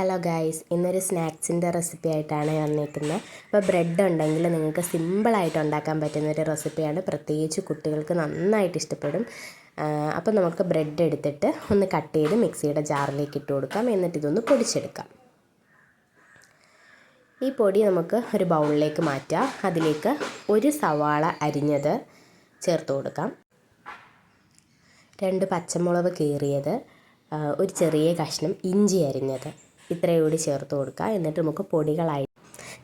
Hello guys ഇന്നൊരു സ്നാക്സിന്റെ recipe ആയിട്ടാണ് വന്നിരിക്കുന്നത്. അപ്പോൾ ബ്രെഡ് ഉണ്ടെങ്കിൽ നിങ്ങൾക്ക് സിമ്പിളായിട്ട് ഉണ്ടാക്കാൻ പറ്റുന്ന ഒരു റെസിപ്പിയാണ് പ്രത്യേകിച്ച് കുട്ടികൾക്ക് നന്നായിട്ട് ഇഷ്ടപ്പെടും. അപ്പോൾ നമുക്ക് ബ്രെഡ് എടുത്തിട്ട് ഒന്ന് കട്ട് ചെയ്ത് മിക്സിയുടെ ജാറിലേക്ക് ഇട്ട് കൊടുക്കാം. എന്നിട്ട് ഇതൊന്ന് പൊടിച്ചെടുക്കാം. ഈ പൊടി നമുക്ക് ഒരു ബൗളിലേക്ക് മാറ്റാം. അതിലേക്ക് ഒരു സവാള അരിഞ്ഞത് ചേർത്ത് കൊടുക്കാം. രണ്ട് പച്ചമുളക് കീറിയത് ഒരു ചെറിയ കഷ്ണം ഇഞ്ചി അരിഞ്ഞത്. ഇത്രയും കൂടി ചേർത്ത് കൊടുക്കുക. എന്നിട്ട് നമുക്ക് പൊടികളായി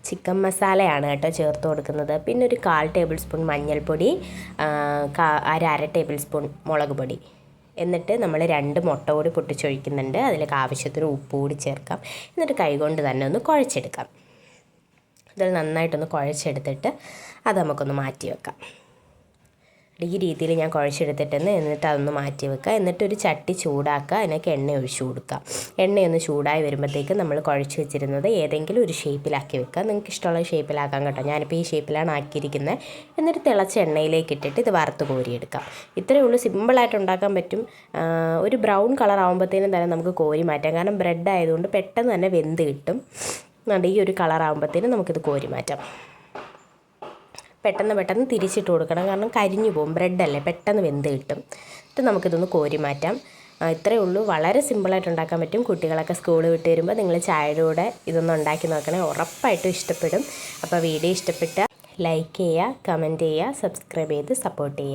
ചിക്കൻ മസാലയാണ് കേട്ടോ ചേർത്ത് കൊടുക്കുന്നത്. പിന്നെ ഒരു കാൽ ടേബിൾ സ്പൂൺ മഞ്ഞൾപ്പൊടി അര അര ടേബിൾ സ്പൂൺ മുളക് പൊടി. എന്നിട്ട് നമ്മൾ രണ്ട് മുട്ട കൂടി പൊട്ടിച്ചൊഴിക്കുന്നുണ്ട്. അതിലേക്ക് ആവശ്യത്തിന് ഉപ്പ് കൂടി ചേർക്കാം. എന്നിട്ട് കൈകൊണ്ട് തന്നെ ഒന്ന് കുഴച്ചെടുക്കാം. ഇതിൽ നന്നായിട്ടൊന്ന് കുഴച്ചെടുത്തിട്ട് അത് നമുക്കൊന്ന് മാറ്റി വെക്കാം. ഈ രീതിയിൽ ഞാൻ കുഴച്ചെടുത്തിട്ടെന്ന് എന്നിട്ട് അതൊന്ന് മാറ്റി വെക്കുക. എന്നിട്ടൊരു ചട്ടി ചൂടാക്കുക. അതിനൊക്കെ എണ്ണ ഒഴിച്ചു കൊടുക്കുക. എണ്ണയൊന്ന് ചൂടായി വരുമ്പോഴത്തേക്ക് നമ്മൾ കുഴച്ച് വെച്ചിരുന്നത് ഏതെങ്കിലും ഒരു ഷേപ്പിലാക്കി വെക്കുക. നിങ്ങൾക്ക് ഇഷ്ടമുള്ള ഷേപ്പിലാക്കാം കേട്ടോ. ഞാനിപ്പോൾ ഈ ഷേപ്പിലാണ് ആക്കിയിരിക്കുന്നത്. എന്നിട്ട് തിളച്ച എണ്ണയിലേക്ക് ഇട്ടിട്ട് ഇത് വറുത്ത് കോരിയെടുക്കാം. ഇത്രയേ ഉള്ളൂ. സിമ്പിളായിട്ട് ഉണ്ടാക്കാൻ പറ്റും. ഒരു ബ്രൗൺ കളർ ആകുമ്പോഴത്തേനും തന്നെ നമുക്ക് കോരി മാറ്റാം. കാരണം ബ്രെഡ് ആയതുകൊണ്ട് പെട്ടെന്ന് തന്നെ വെന്ത് കിട്ടും. ഈ ഒരു കളർ ആകുമ്പോഴത്തേനും നമുക്കിത് കോരി മാറ്റാം. പെട്ടെന്ന് പെട്ടെന്ന് തിരിച്ചിട്ട് കൊടുക്കണം. കാരണം കരിഞ്ഞു പോകും. ബ്രെഡല്ലേ പെട്ടെന്ന് വെന്ത് കിട്ടും. എന്നിട്ട് നമുക്കിതൊന്ന് കോരി മാറ്റാം. ഇത്രയേ ഉള്ളൂ. വളരെ സിമ്പിളായിട്ട് ഉണ്ടാക്കാൻ പറ്റും. കുട്ടികളൊക്കെ സ്കൂൾ വിട്ട് വരുമ്പോൾ നിങ്ങൾ ചായയുടെ കൂടെ ഇതൊന്ന് ഉണ്ടാക്കി നോക്കണേ. ഉറപ്പായിട്ടും ഇഷ്ടപ്പെടും. അപ്പോൾ വീഡിയോ ഇഷ്ടപ്പെട്ട ലൈക്ക് ചെയ്യുക കമന്റ് ചെയ്യുക സബ്സ്ക്രൈബ് ചെയ്ത് സപ്പോർട്ട് ചെയ്യുക.